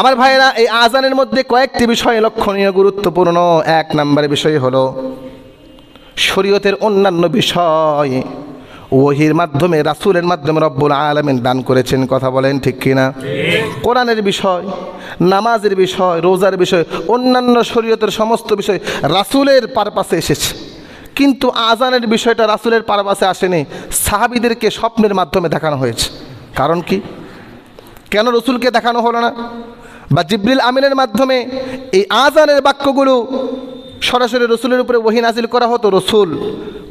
আমার ভাইয়েরা, এই আজানের মধ্যে কয়েকটি বিষয় লক্ষণীয়, গুরুত্বপূর্ণ। এক নম্বর বিষয় হলো, শরীয়তের অন্যান্য বিষয়। ওহির মাধ্যমে, রাসূলের মাধ্যমে রব্বুল আলমিন দান করেছেন, কথা বলেন ঠিক কিনা? কোরআনের বিষয়, নামাজের বিষয়, রোজার বিষয়, অন্যান্য শরীয়তের সমস্ত বিষয় রাসূলের পারপাসে এসেছে। কিন্তু আজানের বিষয়টা রাসূলের পারপাসে আসেনি, সাহাবিদেরকে স্বপ্নের মাধ্যমে দেখানো হয়েছে। কারণ কি? কেন রসুলকে দেখানো হলো না? বা জিব্রিল আমিনের মাধ্যমে এই আজানের বাক্যগুলো সরাসরি রসুলের উপরে ওহি নাজিল করা হতো, রসুল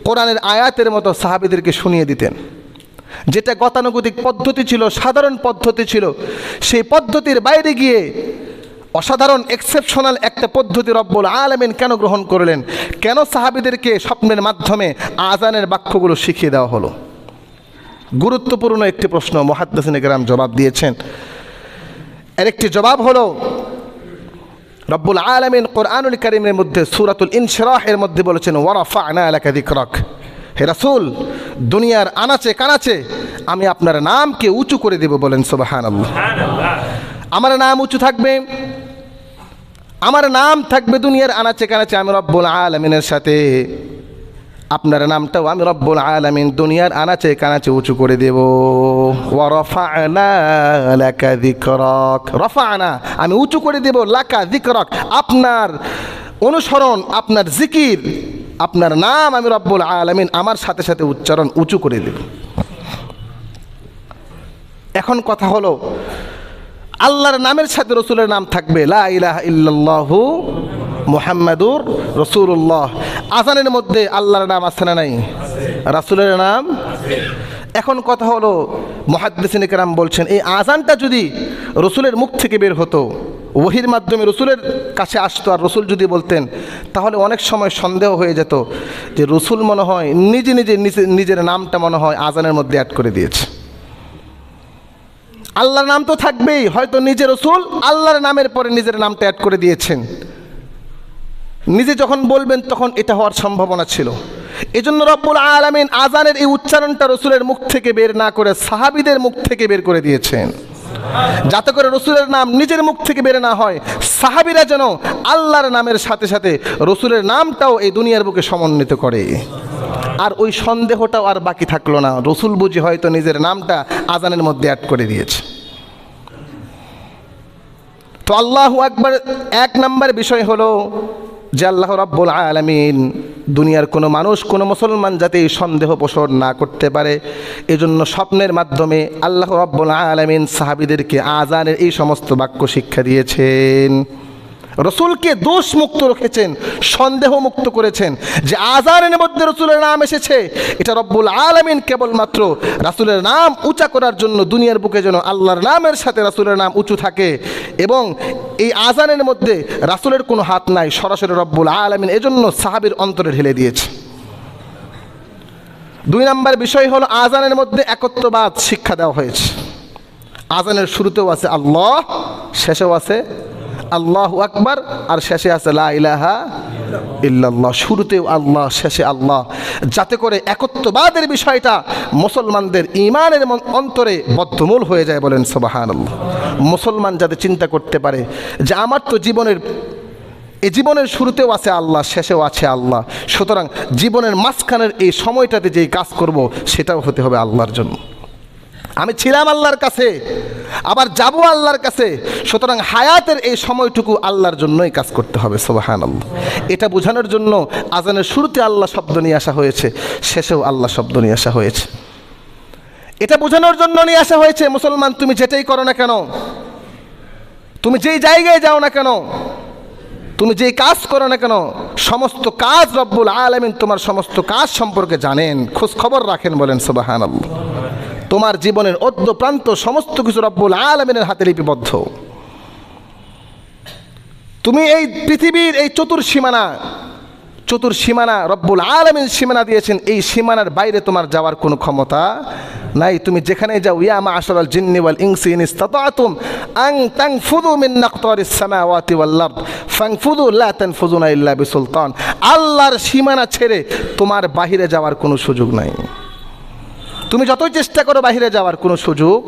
কোরআনের আয়াতের মতো সাহাবিদেরকে শুনিয়ে দিতেন। যেটা গতানুগতিক পদ্ধতি ছিল, সাধারণ পদ্ধতি ছিল, সেই পদ্ধতির বাইরে গিয়ে অসাধারণ এক্সেপশনাল একটা পদ্ধতি রব্বুল আলমিন কেন গ্রহণ করলেন? কেন সাহাবিদেরকে স্বপ্নের মাধ্যমে আজানের বাক্যগুলো শিখিয়ে দেওয়া হলো? গুরুত্বপূর্ণ একটি প্রশ্ন মহাদ্দাসিন গ্রাম জবাব দিয়েছেন। এর একটি জবাব হলো রব্বুল আলমিন কোরআনুল করিমের মধ্যে সুরাতুল ইনশরাহের মধ্যে বলেছেন ওয়ারাফা আনা এলাকা দিকরক হে রাসুল দুনিয়ার আনাচে কানাচে আমি আপনার নামকে উঁচু করে দেব বলেন সোবাহান আমার নাম উঁচু থাকবে আমার নাম থাকবে দুনিয়ার আনাচে কানাচে আমি রব্বুল আলমিনের সাথে। আপনার নামটাও আমি রব্বুল আলমিন দুনিয়ার আনাচে কানাচে উঁচু করে দেব। আমি উঁচু করে দেব লাকা দিকরক আপনার অনুসরণ, আপনার জিকির, আপনার নাম আমি রব্বুল আলমিন আমার সাথে সাথে উচ্চারণ উঁচু করে দেব। এখন কথা হলো, আল্লাহর নামের সাথে রসুলের নাম থাকবে লা মুহাম্মাদুর রসুল্লাহ আজানের মধ্যে আল্লাহর নাম আছে না নাই? রাসুলের নাম এখন কথা হলো, মহাদ্দিসিন কেরাম বলছেন, এই আজানটা যদি রসুলের মুখ থেকে বের হতো, ওহির মাধ্যমে রসুলের কাছে আসতো আর রসুল যদি বলতেন, তাহলে অনেক সময় সন্দেহ হয়ে যেত যে রসুল মনে হয় নিজে নিজে নিজে, নিজের নামটা মনে হয় আজানের মধ্যে অ্যাড করে দিয়েছে। আল্লাহর নাম তো থাকবেই, হয়তো নিজের রসুল আল্লাহর নামের পরে নিজের নামটা অ্যাড করে দিয়েছেন। নিজে যখন বলবেন তখন এটা হওয়ার সম্ভাবনা ছিল। এজন্য রব্বুল আলমিন আজানের এই উচ্চারণটা রসুলের মুখ থেকে বের না করে সাহাবিদের মুখ থেকে বের করে দিয়েছেন। যাতে করে রসুলের নাম নিজের মুখ থেকে বের না হয়, সাহাবিরা যেন আল্লাহর নামের সাথে সাথে রসুলের নামটাও এই দুনিয়ার বুকে সমন্বিত করে। আর ওই সন্দেহটাও আর বাকি থাকল না, রসুল বুঝি হয়তো নিজের নামটা আজানের মধ্যে অ্যাড করে দিয়েছে। তো আল্লাহ একবার এক নাম্বার বিষয় হলো যে আল্লাহ রাব্বুল আলামিন দুনিয়ার কোনো মানুষ, কোনো মুসলমান যাতে সন্দেহ পোষণ না করতে পারে। এজন্য স্বপ্নের মাধ্যমে আল্লাহ রব্বুল আলমিন সাহাবিদেরকে আজানের এই সমস্ত বাক্য শিক্ষা দিয়েছেন। রসুলকে দোষ মুক্ত রেখেছেন সন্দেহ মুক্ত করেছেন যে আজানের মধ্যে রসুলের নাম এসেছে। এটা রব্বুল আলমিন কেবলমাত্র রাসুলের নাম উঁচা করার জন্য দুনিয়ার বুকে যেন আল্লাহর নামের সাথে রাসুলের নাম উঁচু থাকে এবং এই আজানের মধ্যে রাসুলের কোনো হাত নাই, সরাসরি রব্বুল আলমিন এজন্য সাহাবির অন্তরে ঢেলে দিয়েছে। দুই নম্বর বিষয় হলো আজানের মধ্যে একত্ববাদ শিক্ষা দেওয়া হয়েছে। আজানের শুরুতেও আছে আল্লাহ, শেষেও আছে আল্লাহ আকবার, আর শেষে আছে লা ইলাহা ইল্লাল্লাহ। শুরুতেও আল্লাহ, শেষে আল্লাহ। যাতে করে একত্ববাদের বিষয়টা মুসলমানদের ইমানের মন- অন্তরে বদ্ধমূল হয়ে যায় বলেন সোবাহান মুসলমান যাতে চিন্তা করতে পারে যে আমার তো জীবনের এই জীবনের শুরুতেও আছে আল্লাহ, শেষেও আছে আল্লাহ। সুতরাং জীবনের মাঝখানের এই সময়টাতে যেই কাজ করব, সেটাও হতে হবে আল্লাহর জন্য। আমি ছিলাম আল্লাহর কাছে। আবার যাব আল্লাহর কাছে। সুতরাং হায়াতের এই সময়টুকু আল্লাহর জন্যই কাজ করতে হবে সোবাহান এটা বোঝানোর জন্য আজানের শুরুতে আল্লাহ শব্দ নিয়ে আসা হয়েছে, শেষেও আল্লাহ শব্দ নিয়ে আসা হয়েছে। এটা বোঝানোর জন্য নিয়ে আসা হয়েছে, মুসলমান তুমি যেটাই করো না কেন, তুমি যেই জায়গায় যাও না কেন, তুমি যেই কাজ করো না কেন, সমস্ত কাজ রব্বুল আলমিন তোমার সমস্ত কাজ সম্পর্কে জানেন, খোঁজ খবর রাখেন বলেন সোবাহান আল্লাহ তোমার জীবনের অদ্য প্রান্ত সমস্ত কিছু রব্বুল আলমিনের হাতে লিপিবদ্ধ। তুমি এই পৃথিবীর এই চতুর সীমানা চতুর সীমানা রব্বুল আলমিন সীমানা দিয়েছেন, এই সীমানার বাইরে তোমার যাওয়ার কোনো ক্ষমতা নাই। তুমি যেখানে যাও ইয়ামা আসরাল জিন্নি ওয়াল ইনসি ইন ইসতাতাতুম আন তানফুযু মিন নাকতারিস সামাওয়াতি ওয়াল আরদ, ফানফুযু লা তানফুযুনা ইল্লা আল্লাহর সীমানা ছেড়ে তোমার বাহিরে যাওয়ার কোনো সুযোগ নাই। তুমি যতই চেষ্টা করো বাহিরে যাওয়ার কোনো সুযোগ